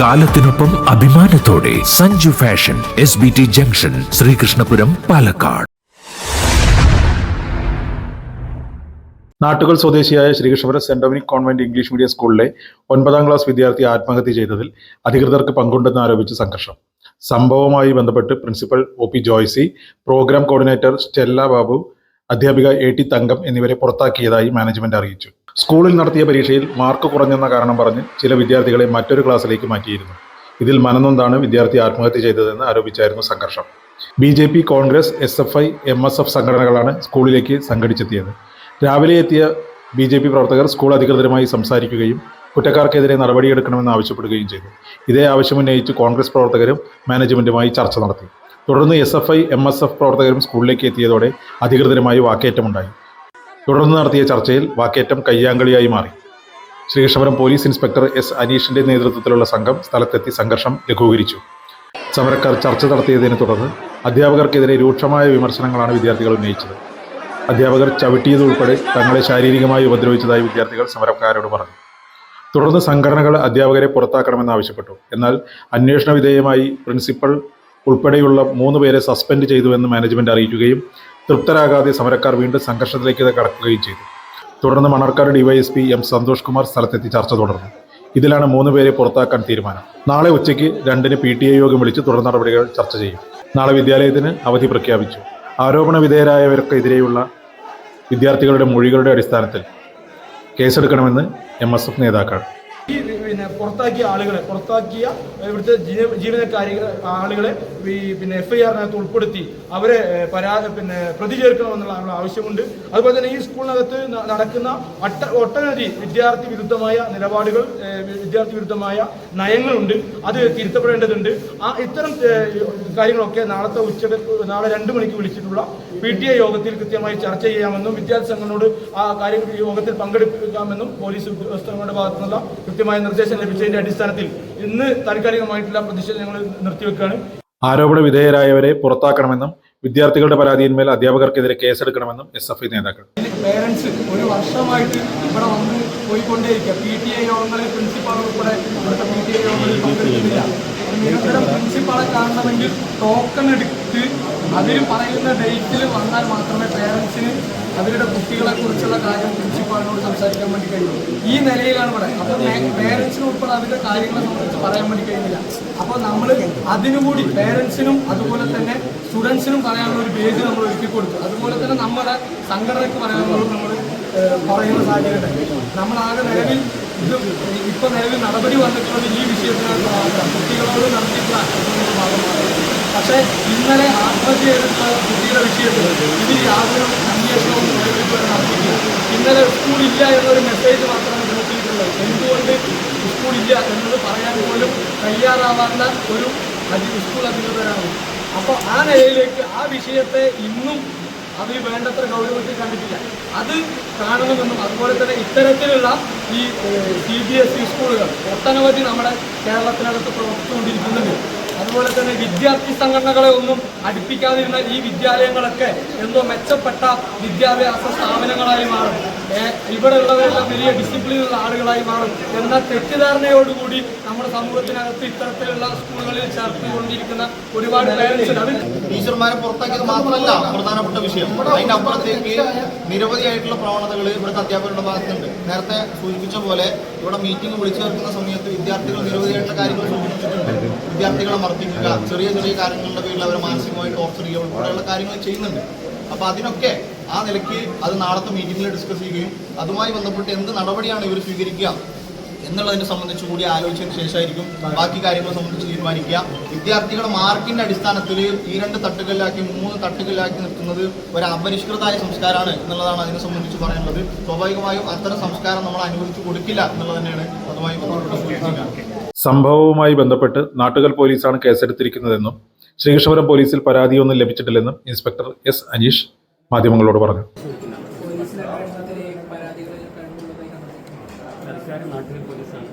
കാലത്തിനൊപ്പം അഭിമാനത്തോടെ Sanju fashion S B T junction Sreekrishnapuram Palakkad. നാട്ടുകൾ സ്വദേശിയായ Sreekrishnapuram saint Dominic convent English medium സ്കൂളിലെ ഒൻപതാം class വിദ്യാർത്ഥി ആത്മഹത്യ ചെയ്തതിൽ അധികൃതർക്ക് പങ്കുണ്ടെന്ന് ആരോപിച്ച് സംഘർഷം. സംഭവവുമായി ബന്ധപ്പെട്ട് principal O P Joicy program coordinator Stella Babu അധ്യാപിക എ ടി തങ്കം എന്നിവരെ പുറത്താക്കിയതായി മാനേജ്മെന്റ് അറിയിച്ചു. സ്കൂളിൽ നടത്തിയ പരീക്ഷയിൽ മാർക്ക് കുറഞ്ഞെന്ന കാരണം പറഞ്ഞ് ചില വിദ്യാർത്ഥികളെ മറ്റൊരു ക്ലാസ്സിലേക്ക് മാറ്റിയിരുന്നു. ഇതിൽ മനനൊന്താണ് വിദ്യാർത്ഥി ആത്മഹത്യ ചെയ്തതെന്ന് ആരോപിച്ചായിരുന്നു സംഘർഷം. B J P Congress S F I M S F സംഘടനകളാണ് സ്കൂളിലേക്ക് സംഘടിച്ചെത്തിയത്. രാവിലെ എത്തിയ ബി ജെ പി പ്രവർത്തകർ സ്കൂൾ അധികൃതരുമായി സംസാരിക്കുകയും കുറ്റക്കാർക്കെതിരെ നടപടിയെടുക്കണമെന്ന് ആവശ്യപ്പെടുകയും ചെയ്തു. ഇതേ ആവശ്യമുന്നയിച്ച് കോൺഗ്രസ് പ്രവർത്തകരും മാനേജ്മെന്റുമായി ചർച്ച നടത്തി. തുടർന്ന് S F I M S F പ്രവർത്തകരും സ്കൂളിലേക്ക് എത്തിയതോടെ അധികൃതരുമായി വാക്കേറ്റമുണ്ടായി. തുടർന്ന് നടത്തിയ ചർച്ചയിൽ വാക്കേറ്റം കയ്യാങ്കളിയായി മാറി. ശ്രീകൃഷ്ണപുരം പോലീസ് ഇൻസ്പെക്ടർ എസ് അനീഷിന്റെ നേതൃത്വത്തിലുള്ള സംഘം സ്ഥലത്തെത്തി സംഘർഷം ലഘൂകരിച്ചു. സമരക്കാർ ചർച്ച നടത്തിയതിനെ തുടർന്ന് അധ്യാപകർക്കെതിരെ രൂക്ഷമായ വിമർശനങ്ങളാണ് വിദ്യാർത്ഥികൾ ഉന്നയിച്ചത്. അധ്യാപകർ ചവിട്ടിയതുൾപ്പെടെ തങ്ങളെ ശാരീരികമായി ഉപദ്രവിച്ചതായി വിദ്യാർത്ഥികൾ സമരക്കാരോട് പറഞ്ഞു. തുടർന്ന് സംഘടനകൾ അധ്യാപകരെ പുറത്താക്കണമെന്ന് ആവശ്യപ്പെട്ടു. എന്നാൽ അന്വേഷണ വിധേയമായി പ്രിൻസിപ്പൽ ഉൾപ്പെടെയുള്ള മൂന്ന് പേരെ സസ്പെൻഡ് ചെയ്തുവെന്ന് മാനേജ്മെന്റ് അറിയിക്കുകയും തൃപ്തരാകാതെ സമരക്കാർ വീണ്ടും സംഘർഷത്തിലേക്ക് കടക്കുകയും ചെയ്തു. തുടർന്ന് മണർക്കാട് ഡിവൈഎസ്പി എം സന്തോഷ് കുമാർ സ്ഥലത്തെത്തി ചർച്ച തുടർന്നു. ഇതിലാണ് മൂന്ന് പേരെ പുറത്താക്കാൻ തീരുമാനം. നാളെ ഉച്ചയ്ക്ക് രണ്ടിന് പി ടി എ യോഗം വിളിച്ച് തുടർ നടപടികൾ ചർച്ച ചെയ്യും. നാളെ വിദ്യാലയത്തിന് അവധി പ്രഖ്യാപിച്ചു. ആരോപണ വിധേയരായവർക്കെതിരെയുള്ള വിദ്യാർത്ഥികളുടെ മൊഴികളുടെ അടിസ്ഥാനത്തിൽ കേസെടുക്കണമെന്ന് എം എസ് എഫ് നേതാക്കൾ. ഈ പിന്നെ പുറത്താക്കിയ ആളുകളെ പുറത്താക്കിയ ഇവിടുത്തെ ജീവ- ജീവനക്കാരി ആളുകളെ ഈ പിന്നെ എഫ് ഐ ആറിനകത്ത് ഉൾപ്പെടുത്തി അവരെ പരാ പിന്നെ പ്രതി ചേർക്കണമെന്നുള്ള ആവശ്യമുണ്ട്. അതുപോലെ തന്നെ ഈ സ്കൂളിനകത്ത് നടക്കുന്ന ഒട്ട ഒട്ടനവധി വിദ്യാർത്ഥി വിരുദ്ധമായ നിലപാടുകൾ വിദ്യാർത്ഥി വിരുദ്ധമായ നയങ്ങളുണ്ട് അത് തിരുത്തപ്പെടേണ്ടതുണ്ട്. ആ ഇത്തരം കാര്യങ്ങളൊക്കെ നാളത്തെ ഉച്ചയ്ക്ക് നാളെ രണ്ട് മണിക്ക് വിളിച്ചിട്ടുള്ള പി ടി എ യോഗത്തിൽ കൃത്യമായി ചർച്ച ചെയ്യാമെന്നും വിദ്യാർത്ഥി സംഘങ്ങളോട് ആ കാര്യം യോഗത്തിൽ പങ്കെടുക്കാമെന്നും പോലീസ് ഉദ്യോഗസ്ഥരുടെ ഭാഗത്തു നിന്നുള്ള കൃത്യമായ നിർദ്ദേശം ലഭിച്ചതിന്റെ അടിസ്ഥാനത്തിൽ ഇന്ന് താൽക്കാലികമായിട്ടുള്ള പ്രതിഷേധം ഞങ്ങൾ നിർത്തിവെക്കുകയാണ്. ആരോപണ വിധേയരായവരെ പുറത്താക്കണമെന്നും വിദ്യാർത്ഥികളുടെ പരാതിയിന്മേൽ അധ്യാപകർക്കെതിരെ കേസെടുക്കണമെന്നും എസ് എഫ് ഐ നേതാക്കൾ. പേരൻസ് ഒരു വർഷമായിട്ട് ഇവിടെ വന്ന് പോയിക്കൊണ്ടേയിരിക്കുക. പി ടി ഐ യോഗങ്ങളിൽ പ്രിൻസിപ്പാൾ ഉൾപ്പെടെ ഇവിടുത്തെ പി ടി ഐ യോഗങ്ങളിൽ പങ്കെടുക്കുന്നില്ല. നിരന്തരം പ്രിൻസിപ്പാളെ കാണണമെങ്കിൽ ടോക്കൺ എടുത്ത് അതിൽ പറയുന്ന ഡേറ്റിൽ വന്നാൽ മാത്രമേ പേരൻസിന് അവരുടെ കുട്ടികളെ കുറിച്ചുള്ള കാര്യം പ്രിൻസിപ്പാളിനോട് സംസാരിക്കാൻ വേണ്ടി കഴിഞ്ഞു. ഈ നിലയിലാണ് ഇവിടെ. അപ്പോൾ പേരൻസിന് ഉൾപ്പെടെ അവരുടെ കാര്യങ്ങളെ സംബന്ധിച്ച് പറയാൻ വേണ്ടി കഴിയുന്നില്ല അപ്പോൾ നമ്മൾ അതിനുകൂടി പേരൻസിനും അതുപോലെ തന്നെ സ്റ്റുഡൻസിനും പറയാനുള്ള ഒരു പേജ് നമ്മൾ ഒരുക്കി കൊടുത്തു. അതുപോലെ തന്നെ നമ്മുടെ സംഘടനയ്ക്ക് പറയാനുള്ളത് നമ്മൾ പറയുന്ന സാഹചര്യം നമ്മളാകെ നിലവിൽ ഇത് ഇപ്പൊ നിലവിൽ നടപടി വന്നിട്ടുള്ളത് ഈ വിഷയത്തിനായിട്ടുള്ള മാത്രം കുട്ടികളോട് നടത്തിയിട്ടുള്ള ഭാഗമാണ്. പക്ഷേ ഇന്നലെ ആത്മഹത്യ ചെയ്തിട്ടുള്ള കുട്ടിയുടെ വിഷയത്തിൽ ഇതിൽ യാതൊരു ഇന്നലെ സ്കൂളില്ല എന്നൊരു മെസ്സേജ് മാത്രമാണ് ഗ്രൂപ്പിലിട്ടുള്ളത് എന്തുകൊണ്ട് സ്കൂളില്ല എന്നത് പറയാൻ പോലും തയ്യാറാവാത്ത ഒരു സ്കൂൾ അധികൃതരാണ്. അപ്പോൾ ആ നിലയിലേക്ക് ആ വിഷയത്തെ ഇന്നും അതിൽ വേണ്ടത്ര ഗൗരവത്തിൽ കണ്ടിട്ടില്ല. അത് കാണണമെന്നും അതുപോലെ തന്നെ ഇത്തരത്തിലുള്ള ഈ സി ബി എസ് ഇ സ്കൂളുകൾ ഒട്ടനവധി നമ്മുടെ കേരളത്തിനകത്ത് പ്രവർത്തിച്ചുകൊണ്ടിരിക്കുന്നുണ്ട്. അതുപോലെ തന്നെ വിദ്യാർത്ഥി സംഘടനകളെ ഒന്നും അടുപ്പിക്കാതിരുന്ന ഈ വിദ്യാലയങ്ങളൊക്കെ എന്തോ മെച്ചപ്പെട്ട വിദ്യാഭ്യാസ സ്ഥാപനങ്ങളായി മാറും. ഏ, ഇവിടെ ഉള്ളവരെല്ലാം വലിയ ഡിസിപ്ലിനുള്ള ആളുകളായി മാറും. എന്ന തെറ്റിദ്ധാരണയോടുകൂടി നമ്മുടെ സമൂഹത്തിനകത്ത് ഇത്തരത്തിലുള്ള സ്കൂളുകളിൽ ചേർത്തുകൊണ്ടിരിക്കുന്ന ഒരുപാട് ടീച്ചർമാരെ പുറത്താക്കിയത് മാത്രമല്ല പ്രധാനപ്പെട്ട വിഷയം. അതിന്റെ അപ്പുറത്തേക്ക് നിരവധിയായിട്ടുള്ള പ്രവണതകൾ ഇവിടുത്തെ അധ്യാപകരുടെ ഭാഗത്തുണ്ട്. നേരത്തെ സൂചിപ്പിച്ച പോലെ ഇവിടെ മീറ്റിംഗ് വിളിച്ചു ചേർക്കുന്ന സമയത്ത് വിദ്യാർത്ഥികൾ നിരവധിയായിട്ടുള്ള കാര്യങ്ങൾ സൂചിപ്പിച്ചിട്ടുണ്ട്. വിദ്യാർത്ഥികളെ മർദ്ദിക്കുക ചെറിയ ചെറിയ കാര്യങ്ങളുടെ പേരിൽ അവരെ മാനസികമായി ടോർച്ചർ ചെയ്യുക ഉൾപ്പെടെയുള്ള കാര്യങ്ങൾ ചെയ്യുന്നുണ്ട്. അപ്പൊ അതിനൊക്കെ ആ നിലയ്ക്ക് അത് നാളത്തെ മീറ്റിംഗിൽ ഡിസ്കസ് ചെയ്യുകയും അതുമായി ബന്ധപ്പെട്ട് എന്ത് നടപടിയാണ് ഇവർ സ്വീകരിക്കുക എന്നുള്ളതിനെ സംബന്ധിച്ച് കൂടി ആലോചിച്ചതിന് ശേഷമായിരിക്കും ബാക്കി കാര്യങ്ങളെ സംബന്ധിച്ച് തീരുമാനിക്കുക. വിദ്യാർത്ഥികളുടെ മാർക്കിന്റെ അടിസ്ഥാനത്തിൽ ഈ രണ്ട് തട്ടുകളിലാക്കി മൂന്ന് തട്ടുകളിലാക്കി നിർത്തുന്നത് ഒരു അപരിഷ്കൃതമായ സംസ്കാരമാണ് എന്നുള്ളതാണ് അതിനെ സംബന്ധിച്ച് പറയുന്നത് സ്വാഭാവികമായും അത്തരം സംസ്കാരം നമ്മൾ അനുവദിച്ചു കൊടുക്കില്ല എന്നുള്ളത് തന്നെയാണ് അതുമായി സംഭവവുമായി ബന്ധപ്പെട്ട് നാട്ടുകൽ പോലീസാണ് കേസെടുത്തിരിക്കുന്നതെന്നും ശ്രീകൃഷ്ണപുരം പോലീസിൽ പരാതിയൊന്നും ലഭിച്ചിട്ടില്ലെന്നും ഇൻസ്പെക്ടർ എസ് അനീഷ് മാധ്യമങ്ങളോട് പറഞ്ഞു. നാട്ടിലെ പോലീസാണ്